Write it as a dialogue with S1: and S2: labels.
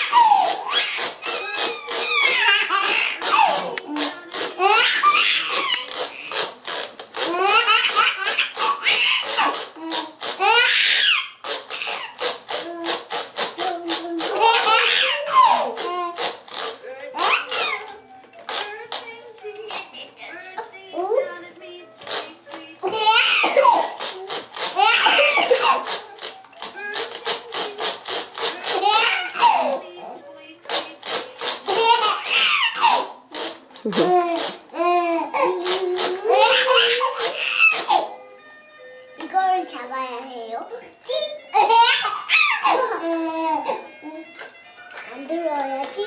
S1: Oh! 이걸 잡아야 해요. 안 들어야지.